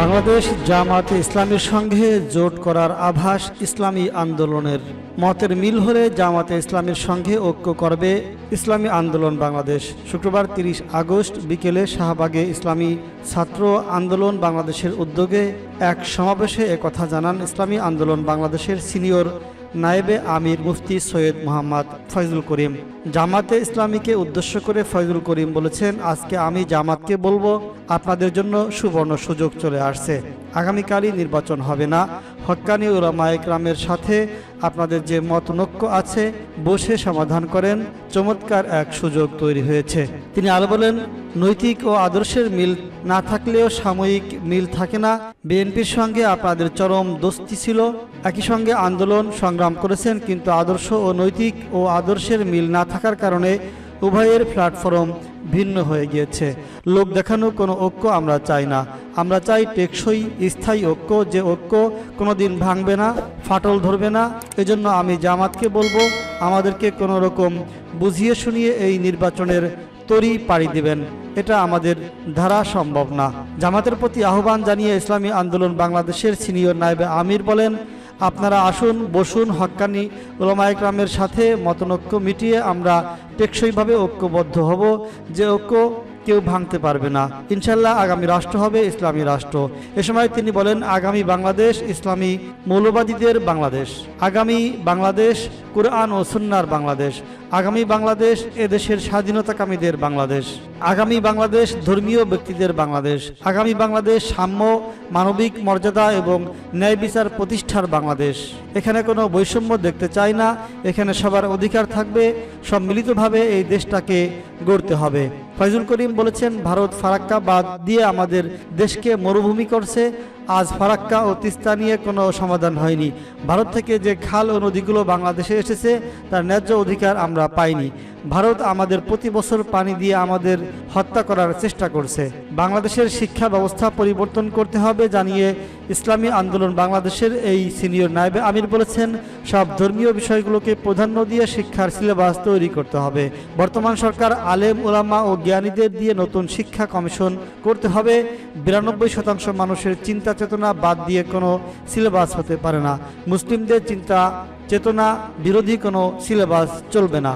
বাংলাদেশ জামাতে ইসলামীর সঙ্গে জোট করার আভাস ইসলামী আন্দোলনের। মতের মিল হলে জামাতে ইসলামের সঙ্গে ঐক্য করবে ইসলামী আন্দোলন বাংলাদেশ। শুক্রবার তিরিশ আগস্ট বিকেলে শাহবাগে ইসলামী ছাত্র আন্দোলন বাংলাদেশের উদ্যোগে এক সমাবেশে একথা জানান ইসলামী আন্দোলন বাংলাদেশের সিনিয়র নায়েবে আমির মুফতি সৈয়দ মোহাম্মদ ফয়জুল করিম। জামাতে ইসলামীকে উদ্দেশ্য করে ফয়জুল করিম বলেছেন, আজকে আমি জামাতকে বলব, আপনাদের জন্য সুবর্ণ সুযোগ চলে আসছে। আগামীকালই নির্বাচন হবে না। হক্কানি ওলামা একরামের সাথে আপনাদের যে মতনৈক্য আছে, বসে সমাধান করেন। চমৎকার এক সুযোগ তৈরি হয়েছে। তিনি আরও বলেন, নৈতিক ও আদর্শের মিল না থাকলেও সাময়িক মিল থাকে না। বিএনপির সঙ্গে আপনাদের চরম দোস্তি ছিল। একই সঙ্গে আন্দোলন সংগ্রাম করেছেন, কিন্তু আদর্শ ও নৈতিক ও আদর্শের মিল না থাকার কারণে উভয়ের প্ল্যাটফর্ম ভিন্ন হয়ে গিয়েছে। লোক দেখানো কোনো ঐক্য আমরা চাই না। আমরা চাই টেকসই, স্থায়ী ঐক্য, যে ঐক্য কোনো দিন ভাঙবে না, ফাটল ধরবে না। এজন্য আমি জামাতকে বলব, আমাদেরকে কোনো রকম বুঝিয়ে শুনিয়ে এই নির্বাচনের তরি পাড়ি দিবেন। এটা আমাদের ধারা সম্ভব না। জামাতের প্রতি আহ্বান জানিয়ে ইসলামী আন্দোলন বাংলাদেশের সিনিয়র নায়েবে আমির বলেন আপনারা আসুন, বসুন হক্কানি ওলামা একরামের সাথে মতনৈক্য মিটিয়ে আমরা টেকসইভাবে ঐক্যবদ্ধ হব। যে ঐক্য কেউ ভাঙতে পারবে না। ইনশাল্লাহ আগামী রাষ্ট্র হবে ইসলামী রাষ্ট্র। এ সময় তিনি বলেন, আগামী বাংলাদেশ ইসলামী মৌলবাদীদের বাংলাদেশ। আগামী বাংলাদেশ কোরআন ও সুন্নার বাংলাদেশ। আগামী বাংলাদেশ এদেশের স্বাধীনতাকামীদের বাংলাদেশ। আগামী বাংলাদেশ ধর্মীয় ব্যক্তিদের বাংলাদেশ। আগামী বাংলাদেশ সাম্য, মানবিক মর্যাদা এবং ন্যায় বিচার প্রতিষ্ঠার বাংলাদেশ। এখানে কোনো বৈষম্য দেখতে চাই না। এখানে সবার অধিকার থাকবে। সম্মিলিতভাবে এই দেশটাকে গড়তে হবে। ফয়জুল করিম বলেছেন, ভারত ফারাক্কা বাদ দিয়ে আমাদের দেশকে মরুভূমি করছে। আজ ফারাক্কা ও তিস্তা নিয়ে কোনো সমাধান হয়নি। ভারত থেকে যে খাল ও নদীগুলো বাংলাদেশে এসেছে, তার ন্যায্য অধিকার আমরা পাইনি। ভারত আমাদের প্রতি বছর পানি দিয়ে আমাদের হত্যা করার চেষ্টা করছে। বাংলাদেশের শিক্ষা ব্যবস্থা পরিবর্তন করতে হবে, জানিয়ে ইসলামী আন্দোলন বাংলাদেশের এই সিনিয়র নায়েবে আমির বলেছেন, সব ধর্মীয় বিষয়গুলোকে প্রাধান্য দিয়ে শিক্ষার সিলেবাস তৈরি করতে হবে। বর্তমান সরকার আলেম ওলামা ও জ্ঞানীদের দিয়ে নতুন শিক্ষা কমিশন করতে হবে। বিরানব্বই শতাংশ মানুষের চিন্তা চেতনা বাদ দিয়ে কোনো সিলেবাস হতে পারে না। মুসলিমদের চিন্তা চেতনা বিরোধী কোনো সিলেবাস চলবে না।